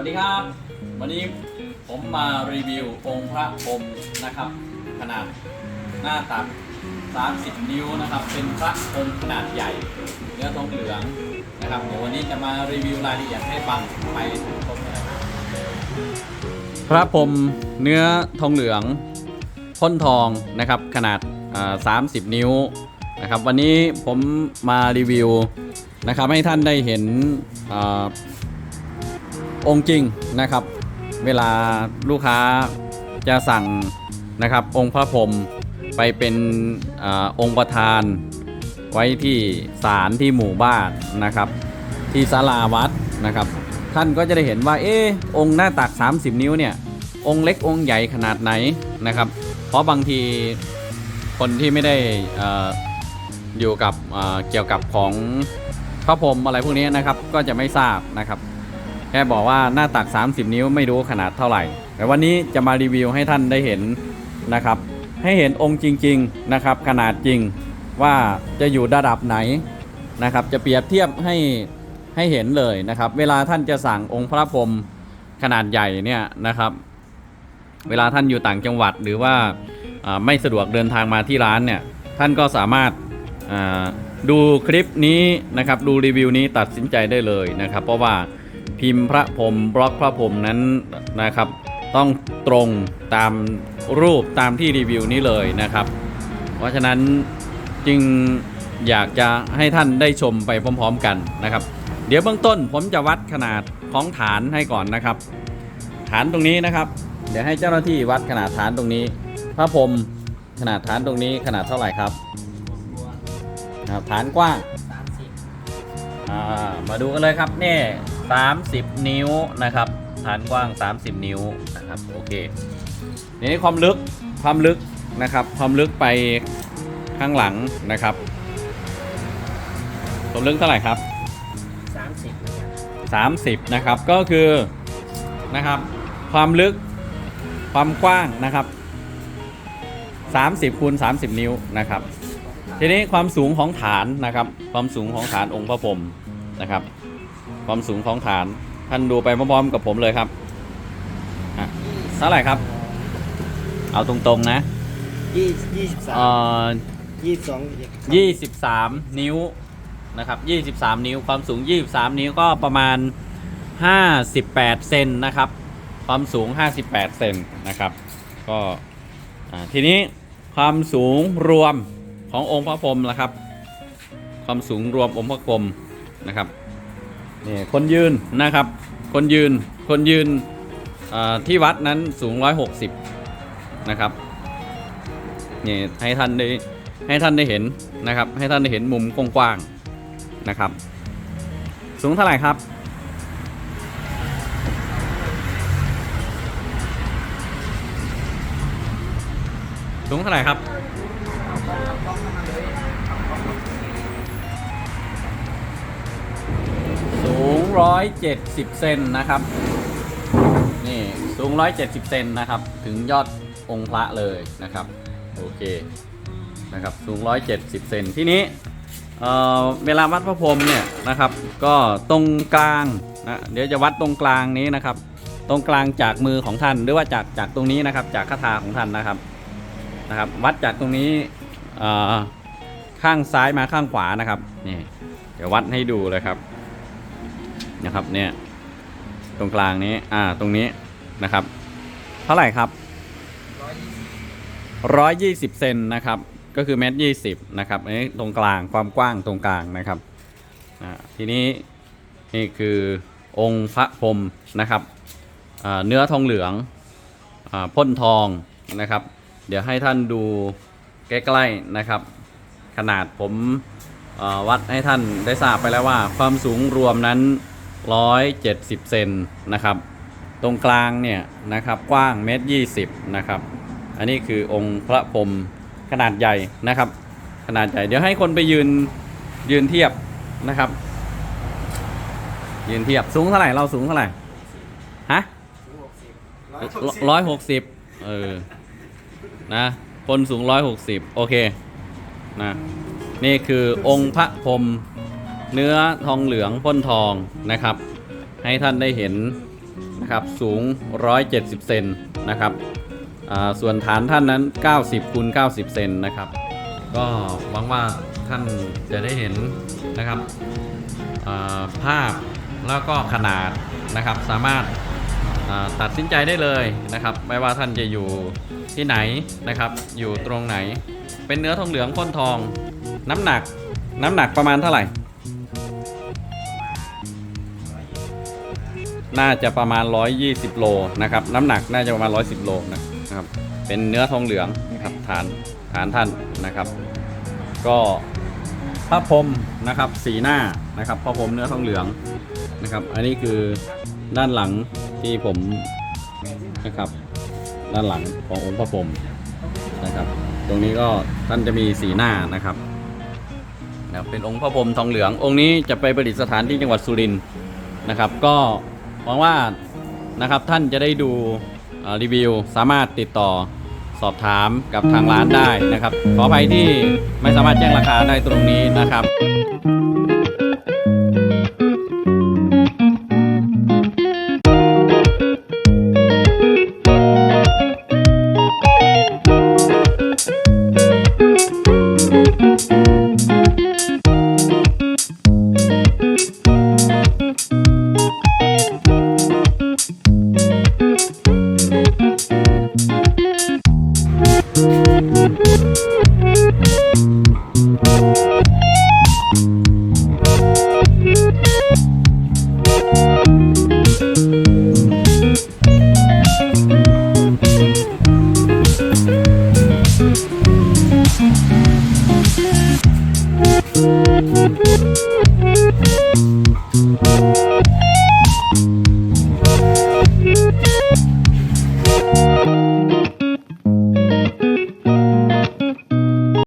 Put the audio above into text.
วัสดีครับ วันนี้ผมมารีวิวองค์พระพรมนะครับ ขนาดหน้าตัก 30 นิ้วนะครับ เป็นพระพรมขนาดใหญ่เนื้อทองเหลืองนะครับเดี๋ยววันนี้จะมารีวิวรายละเอียดให้ฟังไปชมกันนะครับพระพรมเนื้อทองเหลืองพ่นทองนะครับขนาด 30 นิ้วนะครับ วันนี้ผมมารีวิวนะครับให้ท่านได้เห็น องค์จริงนะครับ เวลาลูกค้าจะสั่งนะครับ องค์พระพรหมไปเป็นอองค์ประธาน ไว้ที่ศาลที่หมู่บ้านนะครับ ที่ศาลาวัดนะครับ ท่านก็จะได้เห็นว่าเอ๊องค์หน้าตัก 30 นิ้วเนี่ยองค์เล็กองค์ใหญ่ขนาดไหนนะครับ เพราะบางทีคนที่ไม่ได้เอ่อยู่กับเ,เกี่ยวกับของพระพรหมอะไรพวกนี้นะครับ ก็จะไม่ทราบนะครับ แค่บอกว่าหน้าตัก 30 นิ้วไม่รู้ขนาดเท่าไหร่ แต่วันนี้จะมารีวิวให้ท่านได้เห็นนะครับ ให้เห็นองค์จริง ๆนะครับ ขนาดจริงว่าจะอยู่ระดับไหนนะครับ จะเปรียบเทียบให้ให้เห็นเลยนะครับ เวลาท่านจะสั่งองค์พระพรหมขนาดใหญ่เนี่ยนะครับ เวลาท่านอยู่ต่างจังหวัดหรือว่าไม่สะดวกเดินทางมาที่ร้านเนี่ยท่านก็สามารถดูคลิปนี้นะครับ ดูรีวิวนี้ตัดสินใจได้เลยนะครับ เพราะว่า พิมพ์พระพรมบล็อกพระพรมนั้นนะครับ ต้องตรงตามรูปตามที่รีวิวนี้เลยนะครับ เพราะฉะนั้นจึงอยากจะให้ท่านได้ชมไปพร้อม ๆ กันนะครับ เดี๋ยวเบื้องต้นผมจะวัดขนาดของฐานให้ก่อนนะครับ ฐานตรงนี้นะครับ เดี๋ยวให้เจ้าหน้าที่วัดขนาดฐานตรงนี้ พระพรมขนาดฐานตรงนี้ขนาดเท่าไหร่ครับฐานกว้างมาดูกันเลยครับนี่ 30 นิ้วนะครับฐานกว้าง 30 นิ้วนะครับโอเคทีนี้ความลึกความลึกนะครับ ความลึกไปข้างหลังนะครับความลึกเท่าไหร่ครับสามสิบนะครับ 30 นะครับ ก็คือนะครับ ความลึกความกว้างนะครับ 30คูณ30 นิ้วนะครับ ทีนี้ความสูงของฐานนะครับ ความสูงของฐานองค์พระพรหมนะครับ ความสูงของฐาน ท่านดูไปพร้อมๆกับผมเลยครับอะเท่าไหร่ครับ เอาตรงๆนะยี่ยี่สิบสามเอ่อยี่สิบสอง23นิ้วนะครับ23นิ้วความสูง23นิ้วก็ประมาณ58เซนนะครับ ความสูง58เซนนะครับ ก็อ่าทีนี้ความสูงรวมขององค์พระพรหมนะครับ ความสูงรวมองค์พระพรหมนะครับ นี่คนยืนนะครับ คนยืนคนยืนที่วัดนั้นสูง 160 นะครับนี่ให้ท่านได้ให้ท่านได้เห็นนะครับ ให้ท่านได้เห็นมุมกว้างๆนะครับ สูงเท่าไหร่ครับสูงเท่าไหร่ครับ สูง 170 เซนนะครับ นี่สูง 170 เซนนะครับ ถึงยอดองค์พระเลยนะครับ โอเค นะครับ สูง 170 เซนที่นี้เออเวลาวัดพระพรมเนี่ยนะครับ ก็ตรงกลางนะเดี๋ยวจะวัดตรงกลางนี้นะครับ ตรงกลางจากมือของท่านหรือว่าจากจากตรงนี้นะครับ จากคาถาของท่านนะครับนะครับ วัดจากตรงนี้เอ่อข้างซ้ายมาข้างขวานะครับนี่เดี๋ยววัดให้ดูเลยครับ นะครับเนี่ยตรงกลางนี้อ่าตรงนี้นะครับ เท่าไหร่ครับร้อยยี่สิบ120เซนนะครับ ก็คือเมตรยี่สิบนะครับอันนี้ตรงกลางความกว้างตรงกลางนะครับอ่าทีนี้นี่คือองค์พระพรหมนะครับอ่าเนื้อทองเหลืองอาพ่นทองนะครับ เดี๋ยวให้ท่านดูใกล้ๆนะครับ ขนาดผมอ่าวัดให้ท่านได้ทราบไปแล้วว่าความสูงรวมนั้น 170 เซนนะครับ ตรงกลางเนี่ยนะครับกว้างเมตรยี่สิบนะครับ อันนี้คือองค์พระพรหมขนาดใหญ่นะครับ ขนาดใหญ่ เดี๋ยวให้คนไปยืนยืนเทียบนะครับ ยืนเทียบสูงเท่าไหร่เราสูงเท่าไหร่ฮะหกสิบร้อยหกสิบร้อยหกสิบเออนะคนสูงร้อยหกสิบโอเคนะนี่คือองค์พระพรหม เนื้อทองเหลืองพ่นทองนะครับ ให้ท่านได้เห็นนะครับสูง 170 เซนนะครับส่วนฐานท่านนั้น 90คูณ90 เซนนะครับ ก็หวังว่าท่านจะได้เห็นนะครับภาพแล้วก็ขนาดนะครับสามารถาตัดสินใจได้เลยนะครับ ไม่ว่าท่านจะอยู่ที่ไหนนะครับ อยู่ตรงไหน เป็นเนื้อทองเหลืองพ่นทอง น้ำหนักน้ำหนักประมาณเท่าไหร่ น่าจะประมาณ 120 โลนะครับ น้ำหนักน่าจะประมาณ 110 โลนะครับ เป็นเนื้อทองเหลืองนะครับฐานฐานท่านนะครับ ก็พระพรหมนะครับสีหน้านะครับพระพรหมเนื้อทองเหลืองนะครับ อันนี้คือด้านหลังที่ผมนะครับด้านหลังขององค์พระพรหมนะครับ ตรงนี้ก็ท่านจะมีสีหน้านะครับนะครับเป็นองค์พระพรหมทองเหลือง องค์นี้จะไปประดิษฐานที่จังหวัดสุรินทร์นะครับ ก็ หวังว่านะครับท่านจะได้ดูรีวิว สามารถติดต่อสอบถามกับทางร้านได้นะครับ ขออภัยที่ไม่สามารถแจ้งราคาได้ตรงนี้นะครับ Thank you.